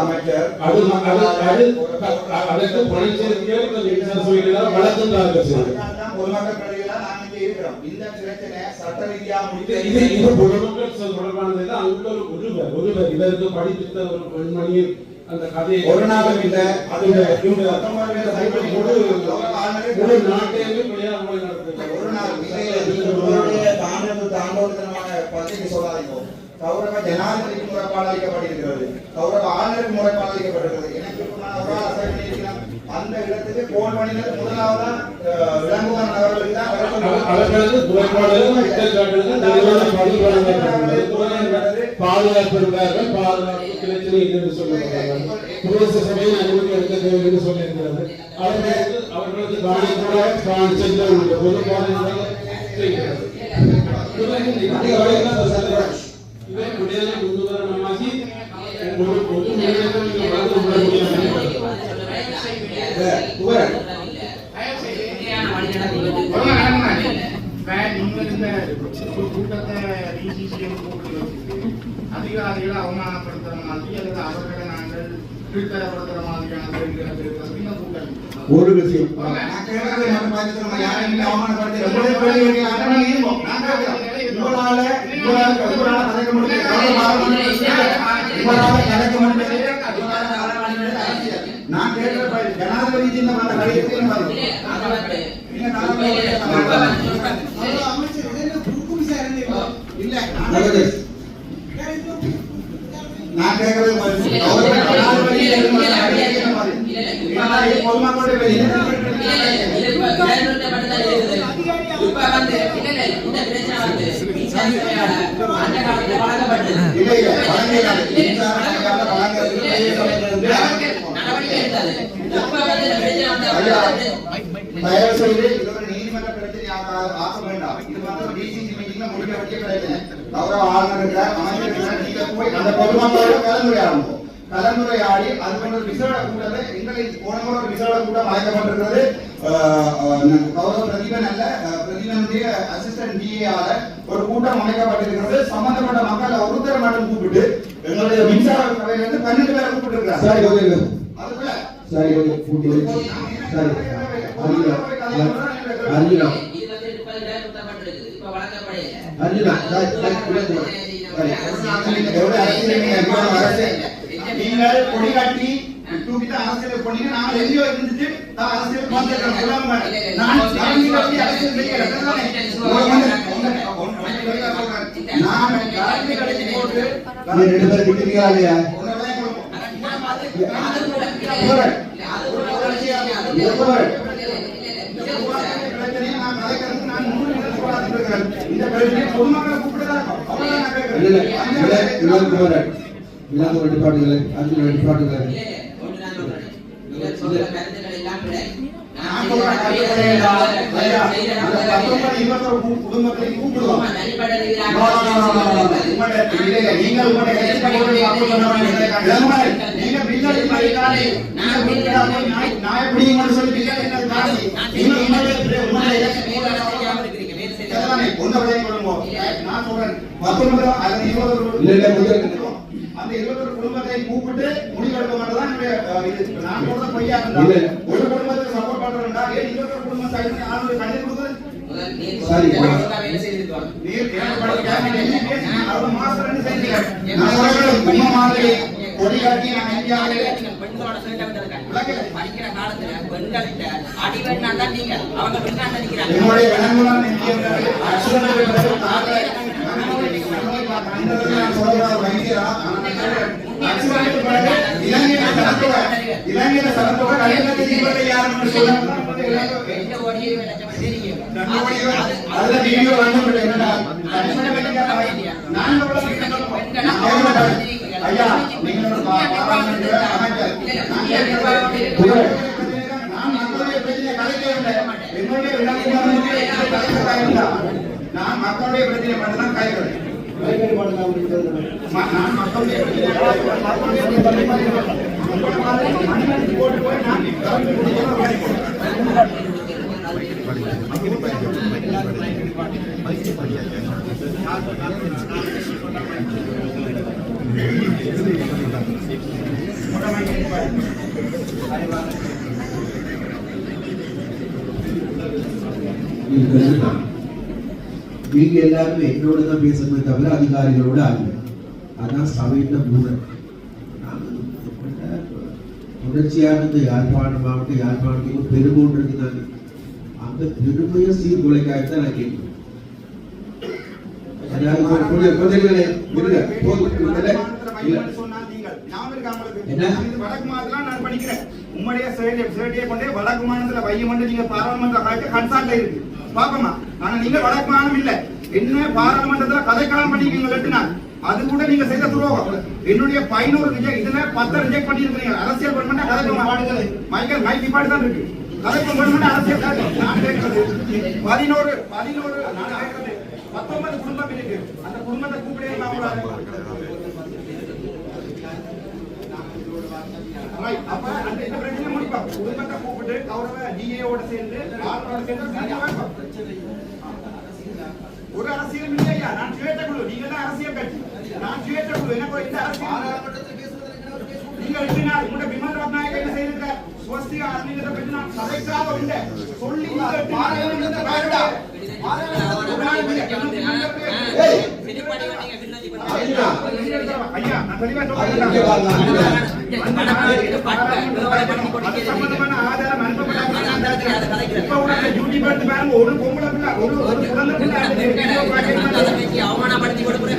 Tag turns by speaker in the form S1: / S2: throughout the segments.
S1: அமைச்சர்
S2: அது அது அது அதற்கு பணம்
S1: அதனால்தான் பொதுமக்கள் பிரதிகளாக நாங்க இங்க இருக்கிறோம். இந்த பிரச்சனை சட்ட ரீதியா
S2: இது இது
S1: முடித்து
S2: இது பொதுமக்கள் தொடர்பானது அங்குள்ள ஒரு ஒருவர் ஒருவர் இதற்கு படித்த ஒரு பெண்மணியின் அந்த கதையை
S1: ஒரு நாளும் இல்ல.
S2: அது முழு முழு நாட்டையுமே பிள்ளையார் மொழி
S1: தாண்டோதனமான பத்திரிகை சொல்லாதீங்க கௌரவ ஜனாதிபதிக்கு முறைப்பாடு அளிக்கப்பட்டிருக்கிறது கௌரவ ஆளுநருக்கு முறைப்பாடு அளிக்கப்பட்டிருக்கிறது எனக்கு. அந்த இடத்துக்கு போன் பண்ணினது முதலாவதா விளங்குவன் அவர்களுக்கு தான்
S2: பாதுகாப்பு என்று சொல்லுகிறார்கள் பிரதேச சபையின் அனுமதி எடுக்க தேவை என்று சொல்லியிருக்கிறார்கள் அவர்களுக்கு அவர்களது பொது பாதுகாப்பு செய்கிறது இதை உடனே முன்னுதாரணமாகி ஒரு பொது மனிதர்கள் இங்கே வளர்ந்து விட முடியாது
S1: குமரன்,
S3: அதிகாரிகளை அவமானப்படுத்துற மாதிரி அல்லது அவர்களை நாங்கள் கீழ்த்தரப்படுத்துற மாதிரியான
S1: ஒரு விஷயம். நான் கேட்கிற ஜனாதிபதி சின்ன அந்த கடிதத்தை பதில் நீங்க இல்ல நல்லது நான் கேட்கறது பதில் கௌரவ ஜனாதிபதி சின்ன கடிதத்தை பதில் இல்ல பொதுமக்களுடைய பதில் இல்ல இல்ல வழங்கியது மின்சார தயவு செய்து இது ஒரு நீதிமன்ற பிரச்சனையாக ஆக்க வேண்டாம் இது வந்து ஒரு டிசிசி மீட்டிங்ல முடிக்க வேண்டிய பிரச்சனை கௌரவ ஆளுநர் அமைச்சர் நீங்க போய் அந்த பொதுமக்களோட கலந்துரையாடணும் கலந்துரையாடி அது போன்ற ஒரு விசேட கூட்டத்தை எங்களை போன முறை ஒரு விசேட கூட்டம் அழைக்கப்பட்டிருக்கிறது கௌரவ பிரதீபன் அல்ல பிரதீபனுடைய அசிஸ்டன்ட் டிஏஆல ஒரு கூட்டம் அமைக்கப்பட்டிருக்கிறது சம்பந்தப்பட்ட மக்கள் ஒருத்தர் மட்டும் கூப்பிட்டு எங்களுடைய மின்சார சபையிலிருந்து பன்னெண்டு பேரை கூப்பிட்டு இருக்கிறார்
S4: சரி ஓகே
S1: அதுக்குள்ள
S4: சரி ஓகே சரி அஞ்சுலா அஞ்சுலா அஞ்சுலா சரி சரி விளக்கு சரி
S1: எவ்வளவு அரசியல் நீங்க எவ்வளவு அரசியல் நீங்கள் கொடி காட்டி தூக்கிட்டு அரசியல் போனீங்க நாங்கள் எங்கேயோ இருந்துட்டு நான் அரசியல் வந்துடுறோம் சொல்லாம நான் நான் அரசியல் செய்யல சரிதானே? ஒரு மனிதன், ஒன்று, ஒன்று, ஒன்று வெளியில சொல்றேன். நான் காலத்தை கழிச்சு போட்டு
S4: நீ ரெண்டு பேரும் நிக்கிறீங்களா இல்லையா
S1: ஒன்றை தான் கொடுப்போம். பிரச்சனையை நான் கலைக்கிறதுக்கு நான் நூறு நிமிடம் போராடிட்டு இருக்கிறேன். இந்த பிரச்சனையை பொதுமக்களை கூப்பிட்டுதான் இருக்கோம். அவ்வளவுதான் நான்
S4: இல்ல
S1: கேட்கிறேன்.
S4: இல்ல இளம் குமரன் இளம் வெட்டுப்பாட்டுகளை அஞ்சு வெட்டுப்பாட்டுகளை
S1: நான் சொல்றேன், கருத்துக்களை எல்லாம் ஐயா, அந்த பத்தொன்பது, இருபத்தொரு கு- குடும்பத்தை கூப்பிடுவோம். No, no, no, no, no, no, no. உங்களுடைய- இல்ல, இல்ல, நீங்கள் நான் சொல்றேன், பத்தொன்பது, அல்லது குடும்பத்தை கூப்பிட்டு முடிவெடுக்க என்னுடைய, இது. நான் சொல்றது பொய்யா இருந்தா. ஒரு குடும்பத்துக்கு சப்போர்ட் பண்றேன்டா ஏன் குடும்பம் என்ன பேசி அவர் மாஸ்டர் என்ன செய்றீங்க நான் சொல்றது கொடி காட்டி நான் இந்தியாவிலே
S5: படிக்கிற காலத்துல பெண்கள்கிட்ட அடிவெண்ணா தான் நீங்க. அவங்க
S1: நான் இலங்கையில கல்யாணத்தை யாருன்னு சொல்லுங்க அதுல வீடியோ வந்து என்னடா? ஐயா பாராளுமன்ற அமைச்சர் நான் மக்களுடைய பிரச்சனை மட்டும்தான் கலைக்கிறேன் நான் மக்களுடைய போட்டு போய் நான் குடிக்கிறேன்
S3: படிக்க
S4: இருக்கிறது நான். நீங்க எல்லாருமே என்னோட தான் பேசணுமே தவிர அதிகாரிகளோட அல்ல அதான் சபையின் மூலம் தொடர்ச்சியாக இந்த யாழ்ப்பாண மாவட்ட யாழ்ப்பாணத்துக்கு பெருமோன்று இருக்குதாங்க அந்த பெருமையை சீர்குலைக்காகத்தான் நான் கேட்கிறேன் அதாவது கொஞ்சம் கொஞ்சம் கொஞ்சம் இருங்க. போதும். இல்ல.
S1: வடக்கு மாநிலம் நான் படிக்கிறேன். உம்முடைய கொண்டே வடக்கு மாநிலத்துல வையமண்டு நீங்க பாராளுமன்ற காய்க்க கன்சால்ட் இருக்கு. பாப்பமா ஆனா நீங்க வடக்கு மாநிலம் இல்ல. என்ன பாராளுமன்றத்துல கதைக்கலாம் பண்ணிருக்கீங்க ரெண்டு நாள் அது கூட நீங்க செய்த துரோகம். என்னுடைய பதினோரு ரிஜெக்ட் இதுல பத்து ரிஜெக்ட் பண்ணிருக்கீங்க அரசியல் பண்ண கதைக்க மைக்கேல் மைக் நிப்பாடு தான் இருக்கு. பண்ண அரசியல் கதை. நான் கேட்கறது. பதினோரு பதினோரு நான் பத்தொன்பது குடும்பம் இருக்கு. அந்த குடும்பத்தை கூப்பிடுங்க Right. அப்ப அந்த இந்த பிரச்சனை முடிப்போம். குடும்பத்தை கூப்பிட்டு கௌரவ DA யோட சேர்ந்து ஆளுநரோட சேர்ந்து சரியா வைப்போம். ஒரு அரசியலும் இல்லையா? நான் சுயேட்ட குழு நீங்க தான் அரசியல் கட்சி. நான் சுயேட்ட குழு எனக்கு இந்த அரசியல் நீங்க நாள் உங்க விமல் ரத்நாயக என்ன செய்திருக்க? ஸ்வஸ்திகா அன்னியத்தை பற்றி நான் கதைக்காக இல்லை. சொல்லி
S4: ஐயா.
S1: நான் தெளிவா. சொல்றேன். அது சம்பந்தமான ஆதாரம் அனுப்பப்படாத இப்ப கூட அந்த யூடியூப் எடுத்து பாருங்க ஒரு பொம்பளை பிள்ளை ஒரு ஒரு குழந்தை பிள்ளை
S5: அவமானப்படுத்தி கொடுக்குற.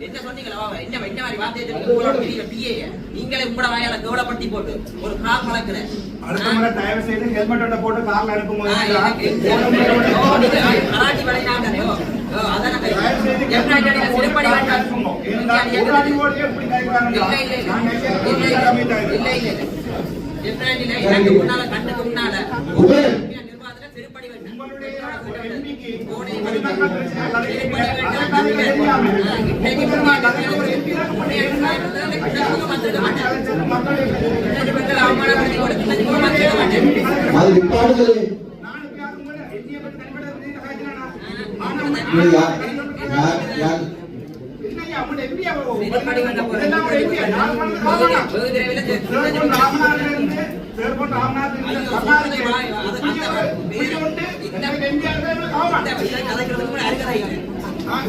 S5: என்ன சொன்னீங்களா என்ன என்ன மாதிரி வார்த்தையை தெரிவிக்க உங்களோட பெரிய பிஏ நீங்களே உங்களோட வாயால கவலைப்பட்டி போட்டு ஒரு கால் வளர்க்குற
S1: அடுத்த முறை தயவு செய்து ஹெல்மெட்டோட போட்டு கார்ல அனுப்பும்போது
S5: கராட்டி. ஓ, ஓ, எனக்கு முன்னால, கண்ணுக்கு முன்னால. நிர்வாகத்துல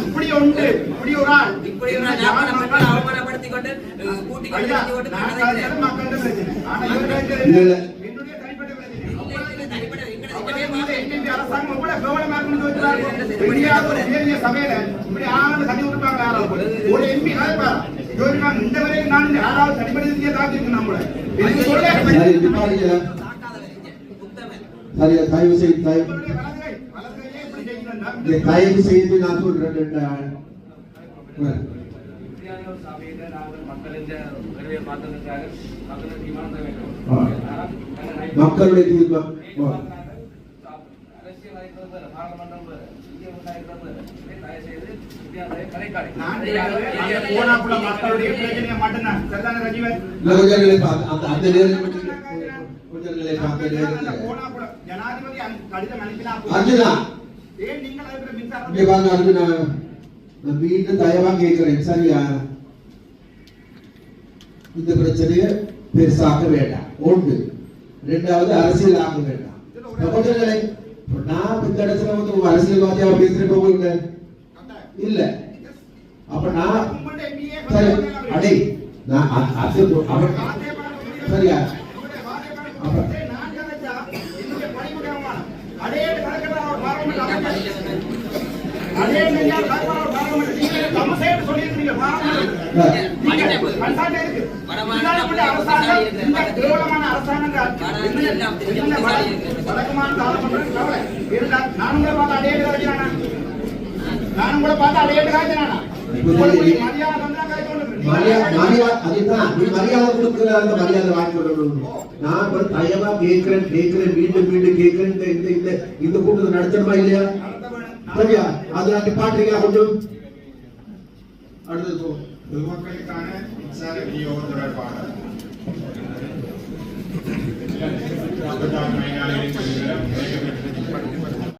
S1: இப்படி உண்டு இப்படி ஒரு ஆள்.
S5: இப்படி ஒரு ஆள் அவமானப்படுத்திக் கொண்டு அஹ், கூட்டிக் கொண்டு
S1: மக்கள்
S5: கதைக்கிறேன்.
S1: கலைச்சது மக்களுடைய பிரச்சனை. ஆனா இவர் கலைச்சது
S4: இல்ல, இல்ல.
S1: என்னுடைய தனிப்பட்ட பிரச்சனை.
S5: இல்ல, இல்ல, தனிப்பட்ட எங்களை
S1: அப்படியே
S5: திட்டமே
S1: வந்து
S5: மாறி.
S1: NDP அரசாங்கம் எவ்வளவு கவனமா இருக்குன்னு யோசிச்சு வெளியாக ஒரு பெரிய சபையில இப்படி ஆளாண்டு தண்ணி விட்டுருப்பாங்க யாராவது ஒரு எம்பி யோசிப்பாங்க இந்த வரைக்கும் நான் இந்த யாராவது தனிப்பட்ட தாக்கிருக்கு நம்மள. எனக்கு சொல்ல
S4: சரி, நிப்பாடுங்க.
S5: தாக்காதவர் இங்க, புத்தவன்.
S4: சரி, தயவு செய்து தயவு தயவு செய்து நான் சொல்றேன் ரெண்டு ஆள்.
S1: அந்த கடிதம் அனுப்பினா
S4: அர்ஜுனா.
S1: ஏன் நீங்கள் அதுக்கு மின்சாரம்
S4: இங்க வாங்க அர்ஜுனா. நான் மீண்டும் தயவா கேட்கிறேன். சரியா? இந்த பிரச்சனையை பெருசாக்க வேண்டாம். ஒன்று. ரெண்டாவது அரசியல் ஆக்க வேண்டாம். நான் இந்த இடத்துல வந்து உங்க அரசியல்வாதியா பேசுறேன் உங்களுக்கு இல்ல. அப்ப நான் சரி. அடே நான் அது அவன் சரியா? அப்ப
S1: அரசாங்கம். நானும் கூட பார்த்து அதே காய்ச்சினானா நானும் கூட பார்த்து அதே வந்தா காய்ச்சி
S4: மரியாதை மரியாதை அதுதான் நீ மரியாதை கொடுக்குற அந்த மரியாதை வாங்கி கொள்ளணும் நான் ஒரு தயவா கேட்கிறேன் கேட்கிறேன். மீண்டும் மீண்டும் கேட்கிறேன். இந்த இந்த இந்த கூட்டத்தை நடத்தணுமா இல்லையா? சரியா? அது நான் பாட்டுறீங்களா கொஞ்சம்? அடுத்தது போ.
S1: பொதுமக்களுக்கான மின்சார விநியோகம் தொடர்பாக முப்பத்தாறு மைனாளிகளின்